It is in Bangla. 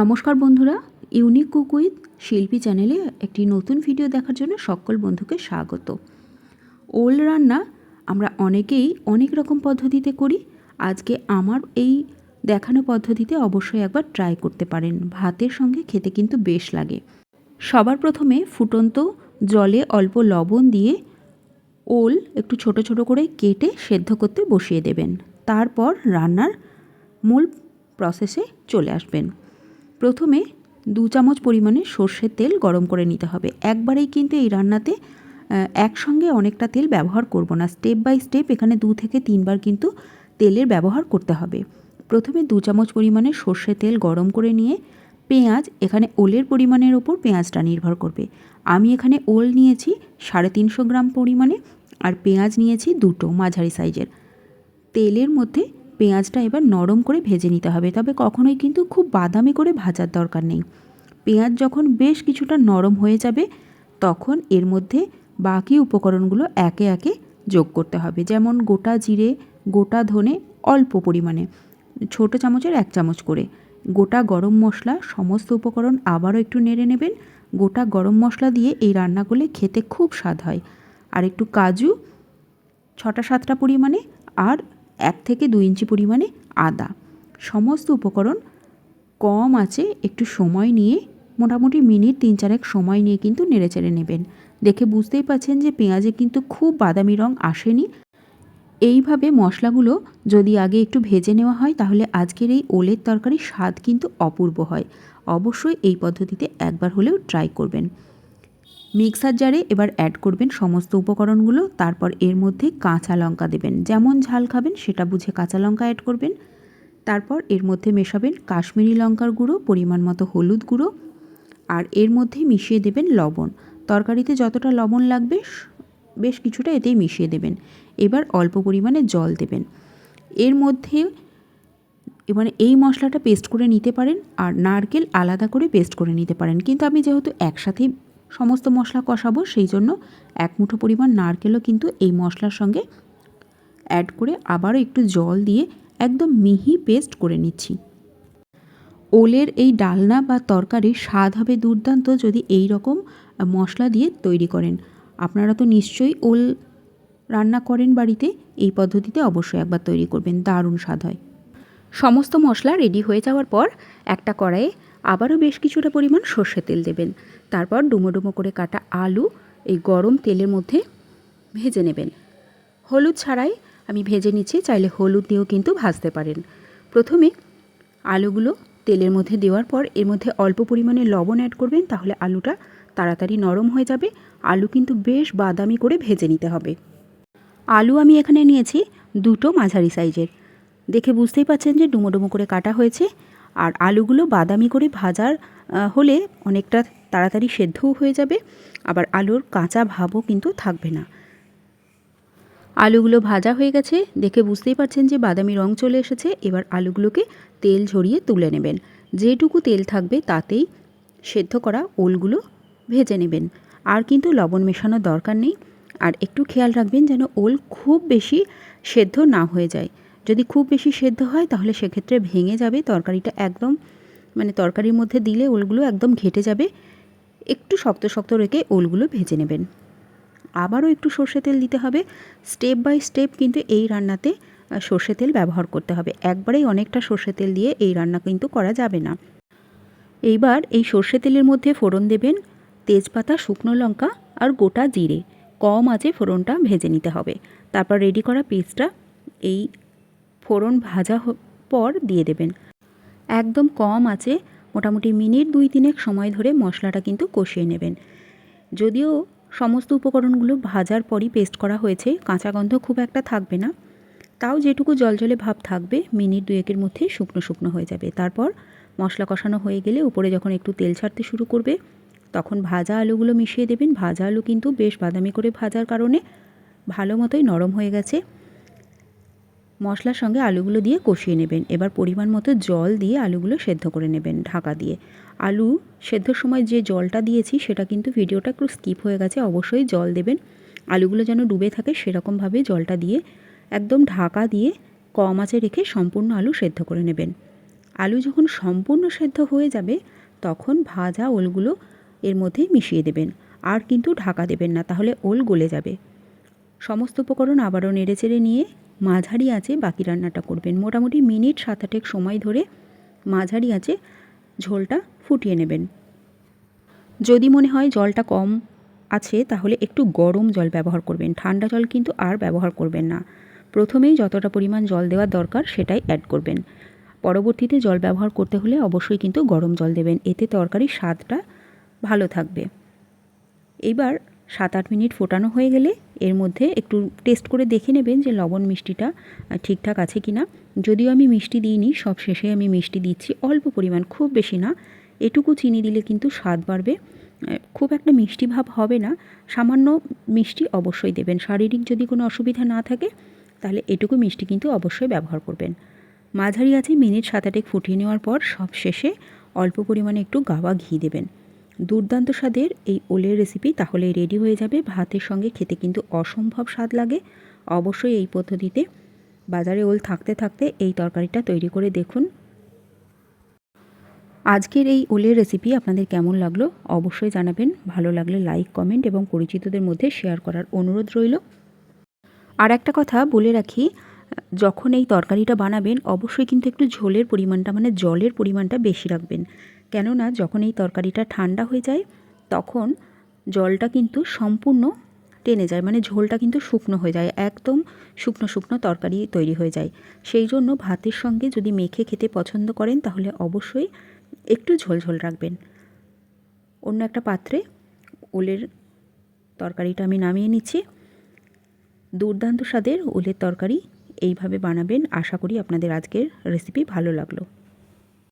নমস্কার বন্ধুরা ইউনিক কুক উইথ শিল্পী চ্যানেলে একটি নতুন ভিডিও দেখার জন্য সকল বন্ধুকে স্বাগত। ওল রান্না আমরা অনেকেই অনেক রকম পদ্ধতিতে করি। আজকে আমার এই দেখানো পদ্ধতিতে অবশ্যই একবার ট্রাই করতে পারেন। ভাতের সঙ্গে খেতে কিন্তু বেশ লাগে। সবার প্রথমে ফুটন্ত জলে অল্প লবণ দিয়ে ওল একটু ছোট ছোট করে কেটে সেদ্ধ করতে বসিয়ে দেবেন। তারপর রান্নার মূল প্রসেসে চলে আসবেন। প্রথমে দু চামচ পরিমাণে সর্ষের তেল গরম করে নিতে হবে। একবারেই কিন্তু এই রান্নাতে একসঙ্গে অনেকটা তেল ব্যবহার করব না। স্টেপ বাই স্টেপ এখানে দু থেকে তিনবার কিন্তু তেলের ব্যবহার করতে হবে। প্রথমে দু চামচ পরিমাণে সর্ষের তেল গরম করে নিয়ে, পেঁয়াজ, এখানে ওলের পরিমাণের ওপর পেঁয়াজটা নির্ভর করবে। আমি এখানে ওল নিয়েছি সাড়ে তিনশো গ্রাম পরিমাণে আর পেঁয়াজ নিয়েছি দুটো মাঝারি সাইজের। তেলের মধ্যে পেঁয়াজটা এবার নরম করে ভেজে নিতে হবে। তবে কখনোই কিন্তু খুব বাদামি করে ভাজার দরকার নেই। পেঁয়াজ যখন বেশ কিছুটা নরম হয়ে যাবে, তখন এর মধ্যে বাকি উপকরণগুলো একে একে যোগ করতে হবে। যেমন গোটা জিরে, গোটা ধনে অল্প পরিমাণে, ছোট চামচের এক চামচ করে। গোটা গরম মশলা সমস্ত উপকরণ আবারও একটু নেড়ে নেবেন। গোটা গরম মশলা দিয়ে এই রান্না করলে খেতে খুব স্বাদ হয়। আর একটু কাজু, ছটা সাতটা পরিমাণে, আর এক থেকে দুই ইঞ্চি পরিমাণে আদা। সমস্ত উপকরণ কম আছে, একটু সময় নিয়ে, মোটামুটি মিনিট তিন চারেক সময় নিয়ে কিন্তু নেড়েচেড়ে নেবেন। দেখে বুঝতেই পাচ্ছেন যে পেঁয়াজে কিন্তু খুব বাদামি রং আসেনি। এইভাবে মশলাগুলো যদি আগে একটু ভেজে নেওয়া হয়, তাহলে আজকের এই ওলের তরকারির স্বাদ কিন্তু অপূর্ব হয়। অবশ্যই এই পদ্ধতিতে একবার হলেও ট্রাই করবেন। মিক্সার জারে এবার অ্যাড করবেন সমস্ত উপকরণগুলো, তারপর এর মধ্যে কাঁচা লঙ্কা দেবেন। যেমন ঝাল খাবেন, সেটা বুঝে কাঁচা লঙ্কা অ্যাড করবেন। তারপর এর মধ্যে মেশাবেন কাশ্মীরি লঙ্কার গুঁড়ো, পরিমাণ মতো হলুদ গুঁড়ো। আর এর মধ্যে মিশিয়ে দেবেন লবণ। তরকারিতে যতটা লবণ লাগবে বেশ কিছুটা এতেই মিশিয়ে দেবেন। এবার অল্প পরিমাণে জল দেবেন। এর মধ্যে এবারে এই মশলাটা পেস্ট করে নিতে পারেন, আর নারকেল আলাদা করে পেস্ট করে নিতে পারেন। কিন্তু আমি যেহেতু একসাথেই সমস্ত মশলা কষাবো, সেই জন্য এক মুঠো পরিমাণ নারকেলও কিন্তু এই মশলার সঙ্গে অ্যাড করে আবারও একটু জল দিয়ে একদম মিহি পেস্ট করে নিচ্ছি। ওলের এই ডালনা বা তরকারির স্বাদ হবে দুর্দান্ত যদি এই রকম মশলা দিয়ে তৈরি করেন। আপনারা তো নিশ্চয়ই ওল রান্না করেন বাড়িতে, এই পদ্ধতিতে অবশ্যই একবার তৈরি করবেন, দারুণ স্বাদ হয়। সমস্ত মশলা রেডি হয়ে যাওয়ার পর একটা কড়াইয়ে আবারও বেশ কিছুটা পরিমাণ সর্ষে তেল দেবেন। তারপর ডুমো ডুমো করে কাটা আলু এই গরম তেলের মধ্যে ভেজে নেবেন। হলুদ ছাড়াই আমি ভেজে নিচ্ছি, চাইলে হলুদ দিয়েও কিন্তু ভাজতে পারেন। প্রথমে আলুগুলো তেলের মধ্যে দেওয়ার পর এর মধ্যে অল্প পরিমাণে লবণ অ্যাড করবেন, তাহলে আলুটা তাড়াতাড়ি নরম হয়ে যাবে। আলু কিন্তু বেশ বাদামি করে ভেজে নিতে হবে। আলু আমি এখানে নিয়েছি দুটো মাঝারি সাইজের। দেখে বুঝতেই পাচ্ছেন যে ডুমো ডুমো করে কাটা হয়েছে। আর আলুগুলো বাদামি করে ভাজার হলে অনেকটা তাড়াতাড়ি সেদ্ধও হয়ে যাবে। আবার আলুর কাঁচা ভাবও কিন্তু থাকবে না। আলুগুলো ভাজা হয়ে গেছে। দেখে বুঝতেই পারছেন যে বাদামি রং চলে এসেছে। এবার আলুগুলোকে তেল ঝরিয়ে তুলে নেবেন। যেটুকু তেল থাকবে তাতেই সেদ্ধ করা ওলগুলো ভেজে নেবেন। আর কিন্তু লবণ মেশানোর দরকার নেই। আর একটু খেয়াল রাখবেন যেন ওল খুব বেশি সেদ্ধ না হয়ে যায়। যদি খুব বেশি সেদ্ধ হয়, তাহলে সেক্ষেত্রে ভেঙে যাবে তরকারিটা একদম মানে তরকারির মধ্যে দিলে ওলগুলো একদম ঘেটে যাবে। একটু শক্ত শক্ত রেখে ওলগুলো ভেজে নেবেন। আবারও একটু সর্ষে তেল দিতে হবে। স্টেপ বাই স্টেপ কিন্তু এই রান্নাতে সর্ষে তেল ব্যবহার করতে হবে। একবারেই অনেকটা সর্ষে তেল দিয়ে এই রান্না কিন্তু করা যাবে না। এইবার এই সর্ষে তেলের মধ্যে ফোড়ন দেবেন। তেজপাতা, শুকনো লঙ্কা আর গোটা জিরে। কম আছে ফোড়নটা ভেজে নিতে হবে। তারপর রেডি করা পেস্টটা এই ফোড়ন ভাজা পর দিয়ে দেবেন। একদম কম আছে, মোটামুটি মিনিট দুই তিনেক সময় ধরে মশলাটা কিন্তু কষিয়ে নেবেন। যদিও সমস্ত উপকরণগুলো ভাজার পরই পেস্ট করা হয়েছে, কাঁচা গন্ধ খুব একটা থাকবে না। তাও যেটুকু জলজলে ভাব থাকবে, মিনিট দুয়েকের মধ্যেই শুকনো শুকনো হয়ে যাবে। তারপর মশলা কষানো হয়ে গেলে উপরে যখন একটু তেল ছাড়তে শুরু করবে, তখন ভাজা আলুগুলো মিশিয়ে দেবেন। ভাজা আলু কিন্তু বেশ বাদামি করে ভাজার কারণে ভালো মতোই নরম হয়ে গেছে। মশলার সঙ্গে আলুগুলো দিয়ে কষিয়ে নেবেন। এবার পরিমাণ মতো জল দিয়ে আলুগুলো সেদ্ধ করে নেবেন ঢাকা দিয়ে। আলু সেদ্ধর সময় যে জলটা দিয়েছি, সেটা কিন্তু ভিডিওটা একটু স্কিপ হয়ে গেছে, অবশ্যই জল দেবেন। আলুগুলো যেন ডুবে থাকে, সেরকমভাবে জলটা দিয়ে একদম ঢাকা দিয়ে কম আঁচে রেখে সম্পূর্ণ আলু সেদ্ধ করে নেবেন। আলু যখন সম্পূর্ণ সেদ্ধ হয়ে যাবে, তখন ভাজা ওলগুলো এর মধ্যে মিশিয়ে দেবেন। আর কিন্তু ঢাকা দেবেন না, তাহলে ওল গলে যাবে। সমস্ত উপকরণ আবারও নেড়েচেড়ে নিয়ে মাঝারি আঁচে বাকি রান্নাটা করবেন। মোটামুটি মিনিট সাত আটেক সময় ধরে মাঝারি আঁচে ঝোলটা ফুটিয়ে নেবেন। যদি মনে হয় জলটা কম আছে, তাহলে একটু গরম জল ব্যবহার করবেন। ঠান্ডা জল কিন্তু আর ব্যবহার করবেন না। প্রথমেই যতটা পরিমাণ জল দেওয়ার দরকার, সেটাই অ্যাড করবেন। পরবর্তীতে জল ব্যবহার করতে হলে অবশ্যই কিন্তু গরম জল দেবেন। এতে তরকারির স্বাদটা ভালো থাকবে। এবার সাত আট মিনিট ফোটানো হয়ে গেলে মধ্যে একটু টেস্ট করে দেখে নেবেন যে লবণ মিষ্টিটা ঠিকঠাক আছে কি না যদিও আমি মিষ্টি দিইনি, সব শেষে আমি মিষ্টি দিচ্ছি। অল্প পরিমাণ, খুব বেশি না। এটুকু চিনি দিলে কিন্তু স্বাদ বাড়বে। খুব একটা মিষ্টি ভাব হবে না। সামান্য মিষ্টি অবশ্যই দেবেন। শারীরিক যদি কোনো অসুবিধা না থাকে, তাহলে এটুকু মিষ্টি কিন্তু অবশ্যই ব্যবহার করবেন। মাঝারি আছে, মিনিট সাত আটেক ফুটিয়ে নেওয়ার পর সব শেষে অল্প পরিমাণে একটু গাওয়া ঘি দেবেন। দুর্দান্ত স্বাদের এই ওলের রেসিপি তাহলে রেডি হয়ে যাবে। ভাতের সঙ্গে খেতে কিন্তু অসম্ভব স্বাদ লাগে। অবশ্যই এই পদ্ধতিতে বাজারে ওল থাকতে থাকতে এই তরকারিটা তৈরি করে দেখুন। আজকের এই ওলের রেসিপি আপনাদের কেমন লাগল অবশ্যই জানাবেন। ভালো লাগলে লাইক কমেন্ট এবং পরিচিতদের মধ্যে শেয়ার করার অনুরোধ রইল। আর একটা কথা বলে রাখি, যখন এই তরকারিটা বানাবেন, অবশ্যই কিন্তু একটু ঝোলের পরিমাণটা মানে জলের পরিমাণটা বেশি রাখবেন। কেননা যখন এই তরকারিটা ঠান্ডা হয়ে যায়, তখন জলটা কিন্তু সম্পূর্ণ টেনে যায় মানে ঝোলটা কিন্তু শুকনো হয়ে যায়, একদম শুকনো শুকনো তরকারি তৈরি হয়ে যায়। সেই জন্য ভাতের সঙ্গে যদি মেখে খেতে পছন্দ করেন, তাহলে অবশ্যই একটু ঝোল ঝোল রাখবেন। অন্য একটা পাত্রে ওলের তরকারিটা আমি নামিয়ে নিচ্ছি। দুর্দান্ত স্বাদের ওলের তরকারি এইভাবে বানাবেন, আশা করি আপনাদের আজকের রেসিপি ভালো লাগল।